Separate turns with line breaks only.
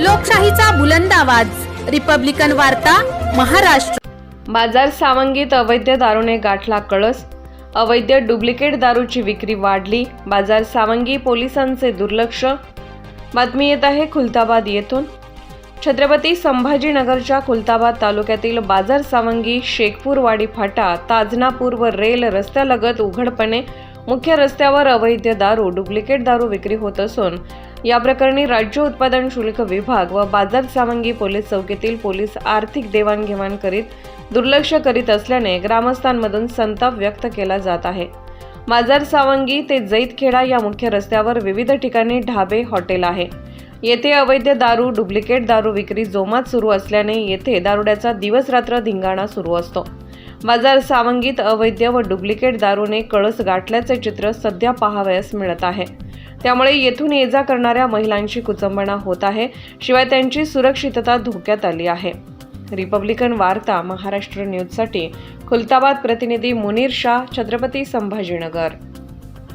लोकशाहीचा बुलंद आवाज. रिपब्लिकन वार्ता महाराष्ट्र.
बाजार सावंगीत अवैध दारूने गाठला कळस. अवैध डुप्लिकेट दारूची विक्री वाढली. बाजार सावंगी पोलिसांचे दुर्लक्ष. बातमी येत आहे खुलताबाद येथून. छत्रपती संभाजीनगरच्या खुलताबाद तालुक्यातील बाजार सावंगी शेखपूरवाडी फाटा ताजनापूर व रेल रस्त्यालगत उघडपणे मुख्य रस्त्यावर अवैध दारू डुप्लिकेट दारू विक्री होत असून या प्रकरणी राज्य उत्पादन शुल्क विभाग व बाजार सावंगी पोलीस चौकीतील पोलीस आर्थिक देवाणघेवाण करीत दुर्लक्ष करीत असल्याने ग्रामस्थांमधून संताप व्यक्त केला जात आहे. बाजार सावंगी ते जैतखेडा या मुख्य रस्त्यावर विविध ठिकाणी ढाबे हॉटेल आहे. येथे अवैध दारू डुप्लिकेट दारू विक्री जोमात सुरू असल्याने येथे दारुड्याचा दिवस रात्र धिंगाणा सुरू असतो. बाजार सावंगीत अवैध व डुप्लिकेट दारूने कळस गाठल्याचे चित्र सध्या पाहावयास मिळत आहे. त्यामुळे येथून ये जा करणाऱ्या महिलांची कुचंबणा होत आहे शिवाय त्यांची सुरक्षितता धोक्यात आली आहे. रिपब्लिकन वार्ता महाराष्ट्र न्यूजसाठी खुलताबाद प्रतिनिधी मुनीर शाह छत्रपती संभाजीनगर.